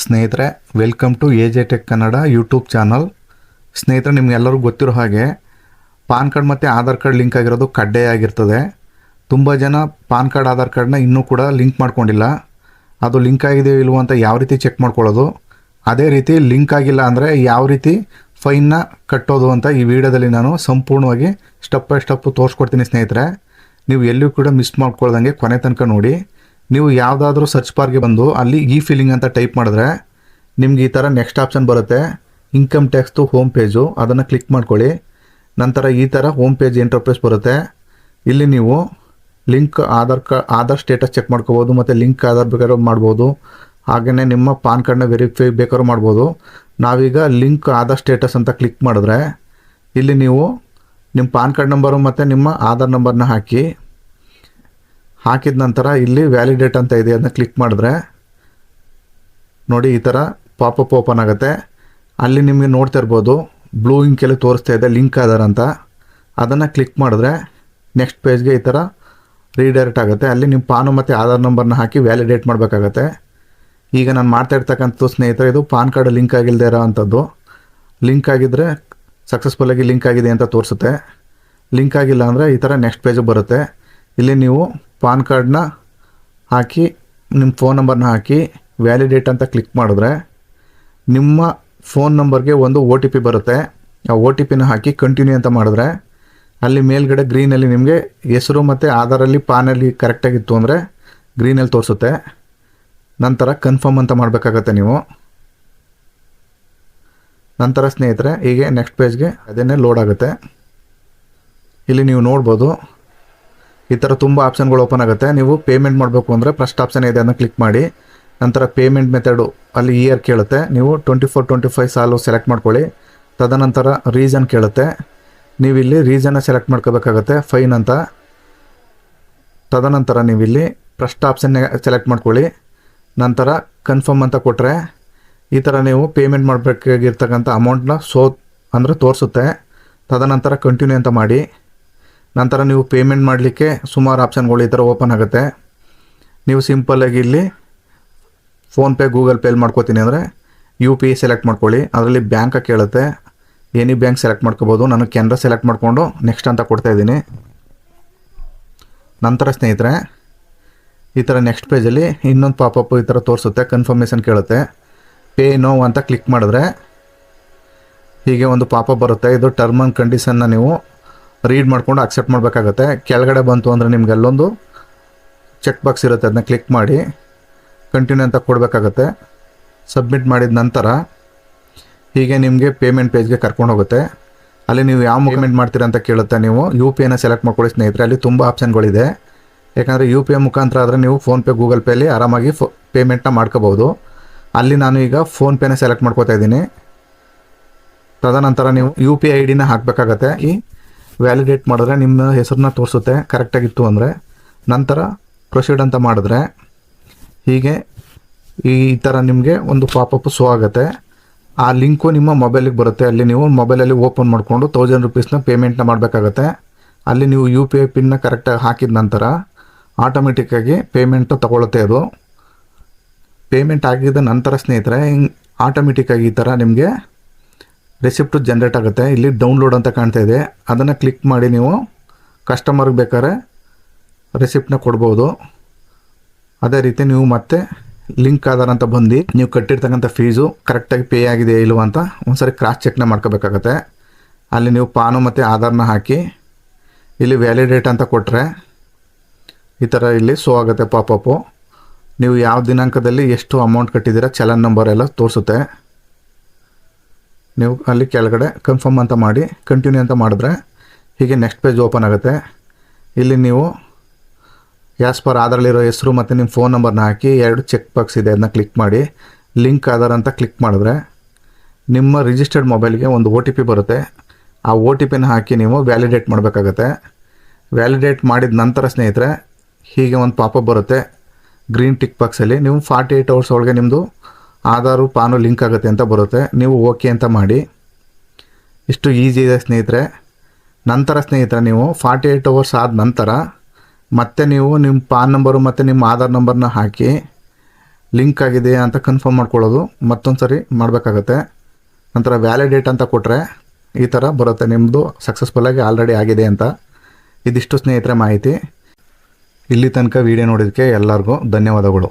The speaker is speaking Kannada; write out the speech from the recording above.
ಸ್ನೇಹಿತರೆ welcome to A J tech Kannada YouTube channel ಸ್ನೇಹಿತರೆ, ನಿಮಗೆಲ್ಲರಿಗೂ ಗೊತ್ತಿರೋ ಹಾಗೆ ಪಾನ್ ಕಾರ್ಡ್ ಮತ್ತು ಆಧಾರ್ ಕಾರ್ಡ್ ಲಿಂಕ್ ಆಗಿರೋದು ಕಡ್ಡಾಯ ಆಗಿರ್ತದೆ. ತುಂಬ ಜನ ಪಾನ್ ಕಾರ್ಡ್, ಆಧಾರ್ ಕಾರ್ಡ್ನ ಇನ್ನೂ ಕೂಡ ಲಿಂಕ್ ಮಾಡ್ಕೊಂಡಿಲ್ಲ. ಅದು ಲಿಂಕ್ ಆಗಿದೆಯೋ ಇಲ್ವೋ ಅಂತ ಯಾವ ರೀತಿ ಚೆಕ್ ಮಾಡ್ಕೊಳ್ಳೋದು? ಅದೇ ರೀತಿ ಲಿಂಕ್ ಆಗಿಲ್ಲ ಅಂದರೆ ಯಾವ ರೀತಿ ಫೈನ್ನ ಕಟ್ಟೋದು ಅಂತ ಈ ವಿಡಿಯೋದಲ್ಲಿ ನಾನು ಸಂಪೂರ್ಣವಾಗಿ ಸ್ಟೆಪ್ ಬೈ ಸ್ಟೆಪ್ ತೋರಿಸ್ಕೊಡ್ತೀನಿ ಸ್ನೇಹಿತರೆ. ನೀವು ಎಲ್ಲಿಯೂ ಕೂಡ ಮಿಸ್ ಮಾಡ್ಕೊಳ್ದಂಗೆ ಕೊನೆ ತನಕ ನೋಡಿ. ನೀವು ಯಾವುದಾದ್ರೂ ಸರ್ಚ್ ಬಾರ್ಗೆ ಬಂದು ಅಲ್ಲಿ ಈ ಫೀಲಿಂಗ್ ಅಂತ ಟೈಪ್ ಮಾಡಿದ್ರೆ ನಿಮ್ಗೆ ಈ ಥರ ನೆಕ್ಸ್ಟ್ ಆಪ್ಷನ್ ಬರುತ್ತೆ. ಇನ್ಕಮ್ ಟ್ಯಾಕ್ಸ್ದು ಹೋಮ್ ಪೇಜು ಅದನ್ನು ಕ್ಲಿಕ್ ಮಾಡ್ಕೊಳ್ಳಿ. ನಂತರ ಈ ಥರ ಹೋಮ್ ಪೇಜ್ ಇಂಟರ್ಫೇಸ್ ಬರುತ್ತೆ. ಇಲ್ಲಿ ನೀವು link Aadhaar card Aadhaar status check ಮಾಡ್ಕೋಬೋದು, ಮತ್ತು ಲಿಂಕ್ ಆಧಾರ್ ಬೇಕಾದ್ರೂ ಮಾಡ್ಬೋದು. ಹಾಗೆಯೇ ನಿಮ್ಮ ಪಾನ್ ಕಾರ್ಡ್ನ ವೆರಿಫೈ ಬೇಕಾದ್ರೂ ಮಾಡ್ಬೋದು. ನಾವೀಗ ಲಿಂಕ್ ಆಧಾರ್ ಸ್ಟೇಟಸ್ ಅಂತ ಕ್ಲಿಕ್ ಮಾಡಿದ್ರೆ ಇಲ್ಲಿ ನೀವು ನಿಮ್ಮ ಪಾನ್ ಕಾರ್ಡ್ ನಂಬರು ಮತ್ತು ನಿಮ್ಮ ಆಧಾರ್ ನಂಬರ್ನ ಹಾಕಿ ಹಾಕಿದ ನಂತರ ಇಲ್ಲಿ ವ್ಯಾಲಿಡೇಟ್ ಅಂತ ಇದೆ, ಅದನ್ನ ಕ್ಲಿಕ್ ಮಾಡಿದ್ರೆ ನೋಡಿ ಈ ಥರ ಪಾಪಪ್ ಓಪನ್ ಆಗುತ್ತೆ. ಅಲ್ಲಿ ನಿಮಗೆ ನೋಡ್ತಾ ಇರ್ಬೋದು ಬ್ಲೂ ಇಂಕೆಲ್ಲ ತೋರಿಸ್ತಾ ಇದೆ ಲಿಂಕ್ ಆಧಾರ ಅಂತ. ಅದನ್ನು ಕ್ಲಿಕ್ ಮಾಡಿದ್ರೆ ನೆಕ್ಸ್ಟ್ ಪೇಜ್ಗೆ ಈ ಥರ ರೀಡೈರೆಕ್ಟ್ ಆಗುತ್ತೆ. ಅಲ್ಲಿ ನಿಮ್ಮ ಪಾನು ಮತ್ತು ಆಧಾರ್ ನಂಬರ್ನ ಹಾಕಿ ವ್ಯಾಲಿಡೇಟ್ ಮಾಡಬೇಕಾಗತ್ತೆ. ಈಗ ನಾನು ಮಾಡ್ತಾ ಇರ್ತಕ್ಕಂಥದ್ದು ಸ್ನೇಹಿತರೆ, ಇದು ಪಾನ್ ಕಾರ್ಡ್ ಲಿಂಕ್ ಆಗಿಲ್ಲದೆ ಇರೋ ಅಂಥದ್ದು. ಲಿಂಕ್ ಆಗಿದ್ದರೆ ಸಕ್ಸಸ್ಫುಲ್ಲಾಗಿ ಲಿಂಕ್ ಆಗಿದೆ ಅಂತ ತೋರಿಸುತ್ತೆ. ಲಿಂಕ್ ಆಗಿಲ್ಲ ಅಂದರೆ ಈ ಥರ ನೆಕ್ಸ್ಟ್ ಪೇಜ್ ಬರುತ್ತೆ. ಇಲ್ಲಿ ನೀವು ಪಾನ್ ಕಾರ್ಡ್ನ ಹಾಕಿ ನಿಮ್ಮ ಫೋನ್ ನಂಬರ್ನ ಹಾಕಿ ವ್ಯಾಲಿಡೇಟ್ ಅಂತ ಕ್ಲಿಕ್ ಮಾಡಿದ್ರೆ ನಿಮ್ಮ ಫೋನ್ ನಂಬರ್ಗೆ ಒಂದು ಒ ಟಿ ಪಿ ಬರುತ್ತೆ. ಆ ಒ ಟಿ ಪಿನ ಹಾಕಿ ಕಂಟಿನ್ಯೂ ಅಂತ ಮಾಡಿದ್ರೆ ಅಲ್ಲಿ ಮೇಲ್ಗಡೆ ಗ್ರೀನಲ್ಲಿ ನಿಮಗೆ ಹೆಸರು ಮತ್ತು ಆಧಾರಲ್ಲಿ ಪಾನಲ್ಲಿ ಕರೆಕ್ಟಾಗಿತ್ತು ಅಂದರೆ ಗ್ರೀನಲ್ಲಿ ತೋರಿಸುತ್ತೆ. ನಂತರ ಕನ್ಫರ್ಮ್ ಅಂತ ಮಾಡಬೇಕಾಗತ್ತೆ ನೀವು. ನಂತರ ಸ್ನೇಹಿತರೆ, ಹೀಗೆ ನೆಕ್ಸ್ಟ್ ಪೇಜ್ಗೆ ಅದನ್ನೇ ಲೋಡ್ ಆಗುತ್ತೆ. ಇಲ್ಲಿ ನೀವು ನೋಡ್ಬೋದು. ಈ ಥರ ತುಂಬ ಆಪ್ಷನ್ಗಳು ಓಪನ್ ಆಗುತ್ತೆ. ನೀವು ಪೇಮೆಂಟ್ ಮಾಡಬೇಕು ಅಂದರೆ ಫಸ್ಟ್ ಆಪ್ಷನ್ ಇದೆ ಅದನ್ನು ಕ್ಲಿಕ್ ಮಾಡಿ. ನಂತರ ಪೇಮೆಂಟ್ ಮೆಥಡು ಅಲ್ಲಿ ಇಯರ್ ಕೇಳುತ್ತೆ. ನೀವು ಟ್ವೆಂಟಿ ಫೋರ್ ಟ್ವೆಂಟಿ ಫೈವ್ ಸಾಲು ಸೆಲೆಕ್ಟ್ ಮಾಡ್ಕೊಳ್ಳಿ. ತದನಂತರ ರೀಸನ್ ಕೇಳುತ್ತೆ. ನೀವು ಇಲ್ಲಿ ರೀಸನ್ನ ಸೆಲೆಕ್ಟ್ ಮಾಡ್ಕೋಬೇಕಾಗತ್ತೆ ಫೈನ್ ಅಂತ. ತದನಂತರ ನೀವು ಇಲ್ಲಿ ಫಸ್ಟ್ ಆಪ್ಷನ್ ಸೆಲೆಕ್ಟ್ ಮಾಡ್ಕೊಳ್ಳಿ. ನಂತರ ಕನ್ಫರ್ಮ್ ಅಂತ ಕೊಟ್ಟರೆ ಈ ಥರ ನೀವು ಪೇಮೆಂಟ್ ಮಾಡಬೇಕಾಗಿರ್ತಕ್ಕಂಥ ಅಮೌಂಟ್ನ ಸೋ ಅಂದರೆ ತೋರಿಸುತ್ತೆ. ತದನಂತರ ಕಂಟಿನ್ಯೂ ಅಂತ ಮಾಡಿ. ನಂತರ ನೀವು ಪೇಮೆಂಟ್ ಮಾಡಲಿಕ್ಕೆ ಸುಮಾರು ಆಪ್ಷನ್ಗಳು ಈ ಥರ ಓಪನ್ ಆಗುತ್ತೆ. ನೀವು ಸಿಂಪಲ್ಲಾಗಿ ಇಲ್ಲಿ ಫೋನ್ಪೇ ಗೂಗಲ್ ಪೇಲಿ ಮಾಡ್ಕೋತೀನಿ ಅಂದರೆ ಯು ಪಿ ಐ ಸೆಲೆಕ್ಟ್ ಮಾಡ್ಕೊಳ್ಳಿ. ಅದರಲ್ಲಿ ಬ್ಯಾಂಕ ಕೇಳುತ್ತೆ. ಎನಿ ಬ್ಯಾಂಕ್ ಸೆಲೆಕ್ಟ್ ಮಾಡ್ಕೋಬೋದು. ನಾನು ಕೆನರಾ ಸೆಲೆಕ್ಟ್ ಮಾಡಿಕೊಂಡು ನೆಕ್ಸ್ಟ್ ಅಂತ ಕೊಡ್ತಾಯಿದ್ದೀನಿ ನಂತರ ಸ್ನೇಹಿತರೆ, ಈ ಥರ ನೆಕ್ಸ್ಟ್ ಪೇಜಲ್ಲಿ ಇನ್ನೊಂದು ಪಾಪಪ್ ಈ ಥರ ತೋರಿಸುತ್ತೆ. ಕನ್ಫರ್ಮೇಷನ್ ಕೇಳುತ್ತೆ. ಪೇ ನೋ ಅಂತ ಕ್ಲಿಕ್ ಮಾಡಿದ್ರೆ ಹೀಗೆ ಒಂದು ಪಾಪಪ್ ಬರುತ್ತೆ. ಇದು ಟರ್ಮ್ ಆ್ಯಂಡ್ ಕಂಡೀಷನ್ನ ನೀವು ರೀಡ್ ಮಾಡಿಕೊಂಡು ಅಕ್ಸೆಪ್ಟ್ ಮಾಡಬೇಕಾಗತ್ತೆ. ಕೆಳಗಡೆ ಬಂತು ಅಂದರೆ ನಿಮ್ಗೆ ಅಲ್ಲೊಂದು ಚೆಕ್ ಬಾಕ್ಸ್ ಇರುತ್ತೆ ಅದನ್ನ ಕ್ಲಿಕ್ ಮಾಡಿ ಕಂಟಿನ್ಯೂ ಅಂತ ಕೊಡಬೇಕಾಗತ್ತೆ. ಸಬ್ಮಿಟ್ ಮಾಡಿದ ನಂತರ ಹೀಗೆ ನಿಮಗೆ ಪೇಮೆಂಟ್ ಪೇಜ್ಗೆ ಕರ್ಕೊಂಡು ಹೋಗುತ್ತೆ. ಅಲ್ಲಿ ನೀವು ಯಾವ ಪೇಮೆಂಟ್ ಮಾಡ್ತೀರಾ ಅಂತ ಕೇಳುತ್ತೆ ನೀವು ಯು ಪಿ ಐನ ಸೆಲೆಕ್ಟ್ ಮಾಡ್ಕೊಳ್ಳಿ ಸ್ನೇಹಿತರೆ, ಅಲ್ಲಿ ತುಂಬ ಆಪ್ಷನ್ಗಳಿದೆ ಯಾಕಂದರೆ ಯು ಪಿ ಐ ಮುಖಾಂತರ ಆದರೆ ನೀವು ಫೋನ್ಪೇ ಗೂಗಲ್ ಪೇಲಿ ಆರಾಮಾಗಿ ಫೋ ಪೇಮೆಂಟ್ನ ಮಾಡ್ಕೋಬೋದು ಅಲ್ಲಿ ನಾನು ಈಗ ಫೋನ್ಪೇನ ಸೆಲೆಕ್ಟ್ ಮಾಡ್ಕೋತಾ ಇದ್ದೀನಿ. ತದನಂತರ ನೀವು ಯು ಪಿ ಐ ಡಿನ ಹಾಕಬೇಕಾಗತ್ತೆ. ಈ ವ್ಯಾಲಿಡೇಟ್ ಮಾಡಿದ್ರೆ ನಿಮ್ಮ ಹೆಸರನ್ನ ತೋರಿಸುತ್ತೆ ಕರೆಕ್ಟಾಗಿತ್ತು ಅಂದರೆ. ನಂತರ ಪ್ರೊಸೀಡ್ ಅಂತ ಮಾಡಿದ್ರೆ, ಹೀಗೆ ಈ ಥರ ನಿಮಗೆ ಒಂದು ಪಾಪಪ್ ಸೋ ಆಗುತ್ತೆ. ಆ ಲಿಂಕು ನಿಮ್ಮ ಮೊಬೈಲಿಗೆ ಬರುತ್ತೆ. ಅಲ್ಲಿ ನೀವು ಮೊಬೈಲಲ್ಲಿ ಓಪನ್ ಮಾಡಿಕೊಂಡು ತೌಸಂಡ್ ರುಪೀಸ್ನ ಪೇಮೆಂಟ್ನ ಮಾಡಬೇಕಾಗತ್ತೆ. ಅಲ್ಲಿ ನೀವು ಯು ಪಿ ಐ ಪಿನ್ನ ಕರೆಕ್ಟಾಗಿ ಹಾಕಿದ ನಂತರ ಆಟೋಮೆಟಿಕ್ಕಾಗಿ ಪೇಮೆಂಟು ತಗೊಳ್ಳುತ್ತೆ ಅದು. ಪೇಮೆಂಟ್ ಆಗಿದ ನಂತರ ಸ್ನೇಹಿತರೆ, ಹಿಂಗೆ ಆಟೋಮೆಟಿಕ್ಕಾಗಿ ಈ ಥರ ನಿಮಗೆ ರೆಸಿಪ್ಟು ಜನ್ರೇಟ್ ಆಗುತ್ತೆ. ಇಲ್ಲಿ ಡೌನ್ಲೋಡ್ ಅಂತ ಕಾಣ್ತಾ ಇದೆ. ಅದನ್ನು ಕ್ಲಿಕ್ ಮಾಡಿ ನೀವು ಕಸ್ಟಮರ್ಗೆ ಬೇಕಾದ್ರೆ ರೆಸಿಪ್ಟನ್ನ ಕೊಡ್ಬೋದು. ಅದೇ ರೀತಿ ನೀವು ಮತ್ತೆ ಲಿಂಕ್ ಆಧಾರ ಅಂತ ಬಂದು ನೀವು ಕಟ್ಟಿರ್ತಕ್ಕಂಥ ಫೀಸು ಕರೆಕ್ಟಾಗಿ ಪೇ ಆಗಿದೆ ಇಲ್ವ ಅಂತ ಒಂದ್ಸರಿ ಕ್ರಾಸ್ ಚೆಕ್ನ ಮಾಡ್ಕೋಬೇಕಾಗತ್ತೆ. ಅಲ್ಲಿ ನೀವು ಪಾನು ಮತ್ತು ಆಧಾರನ ಹಾಕಿ ಇಲ್ಲಿ ವ್ಯಾಲಿಡೇಟ್ ಅಂತ ಕೊಟ್ಟರೆ ಈ ಥರ ಇಲ್ಲಿ ಸೋ ಆಗುತ್ತೆ ಪಾಪಪ್ಪು ನೀವು ಯಾವ ದಿನಾಂಕದಲ್ಲಿ ಎಷ್ಟು ಅಮೌಂಟ್ ಕಟ್ಟಿದ್ದೀರಾ ಚಲನ್ ನಂಬರ್ ಎಲ್ಲ ತೋರಿಸುತ್ತೆ. ನೀವು ಅಲ್ಲಿ ಕೆಳಗಡೆ ಕನ್ಫರ್ಮ್ ಅಂತ ಮಾಡಿ ಕಂಟಿನ್ಯೂ ಅಂತ ಮಾಡಿದ್ರೆ ಹೀಗೆ ನೆಕ್ಸ್ಟ್ ಪೇಜ್ ಓಪನ್ ಆಗುತ್ತೆ. ಇಲ್ಲಿ ನೀವು ಯಾಸ್ ಪರ್ ಆಧಾರಲ್ಲಿರೋ ಹೆಸರು ಮತ್ತು ನಿಮ್ಮ ಫೋನ್ ನಂಬರ್ನ ಹಾಕಿ ಎರಡು ಚೆಕ್ ಬಾಕ್ಸ್ ಇದೆ ಅದನ್ನ ಕ್ಲಿಕ್ ಮಾಡಿ. ಲಿಂಕ್ ಆಧಾರ್ ಅಂತ ಕ್ಲಿಕ್ ಮಾಡಿದ್ರೆ ನಿಮ್ಮ ರಿಜಿಸ್ಟರ್ಡ್ ಮೊಬೈಲ್ಗೆ ಒಂದು ಒ ಟಿ ಪಿ ಬರುತ್ತೆ. ಆ ಒ ಟಿ ಪಿನ ಹಾಕಿ ನೀವು ವ್ಯಾಲಿಡೇಟ್ ಮಾಡಬೇಕಾಗತ್ತೆ. ವ್ಯಾಲಿಡೇಟ್ ಮಾಡಿದ ನಂತರ ಸ್ನೇಹಿತರೆ, ಹೀಗೆ ಒಂದು ಪಾಪಪ್ ಬರುತ್ತೆ. ಗ್ರೀನ್ ಟಿಕ್ ಬಾಕ್ಸಲ್ಲಿ ನೀವು ಫಾರ್ಟಿ ಏಯ್ಟ್ ಅವರ್ಸ್ ಒಳಗೆ ನಿಮ್ಮದು ಆಧಾರು ಪಾನು ಲಿಂಕ್ ಆಗುತ್ತೆ ಅಂತ ಬರುತ್ತೆ. ನೀವು ಓಕೆ ಅಂತ ಮಾಡಿ. ಇಷ್ಟು ಈಸಿ ಇದೆ ಸ್ನೇಹಿತರೆ. ನಂತರ ಸ್ನೇಹಿತರೆ, ನೀವು ಫಾರ್ಟಿ ಏಯ್ಟ್ ಅವರ್ಸ್ ಆದ ನಂತರ ಮತ್ತೆ ನೀವು ನಿಮ್ಮ ಪಾನ್ ನಂಬರು ಮತ್ತು ನಿಮ್ಮ ಆಧಾರ್ ನಂಬರ್ನ ಹಾಕಿ ಲಿಂಕ್ ಆಗಿದೆ ಅಂತ ಕನ್ಫರ್ಮ್ ಮಾಡ್ಕೊಳ್ಳೋದು. ಮತ್ತೊಂದು ಸರಿ ಮಾಡಬೇಕಾಗತ್ತೆ. ನಂತರ ವ್ಯಾಲಿಡೇಟ್ ಅಂತ ಕೊಟ್ಟರೆ ಈ ಥರ ಬರುತ್ತೆ. ನಿಮ್ಮದು ಸಕ್ಸಸ್ಫುಲ್ಲಾಗಿ ಆಲ್ರೆಡಿ ಆಗಿದೆ ಅಂತ ಇದಿಷ್ಟು ಸ್ನೇಹಿತರೆ ಮಾಹಿತಿ. ಇಲ್ಲಿ ತನಕ ವಿಡಿಯೋ ನೋಡಿದ್ದಕ್ಕೆ ಎಲ್ಲರಿಗೂ ಧನ್ಯವಾದಗಳು.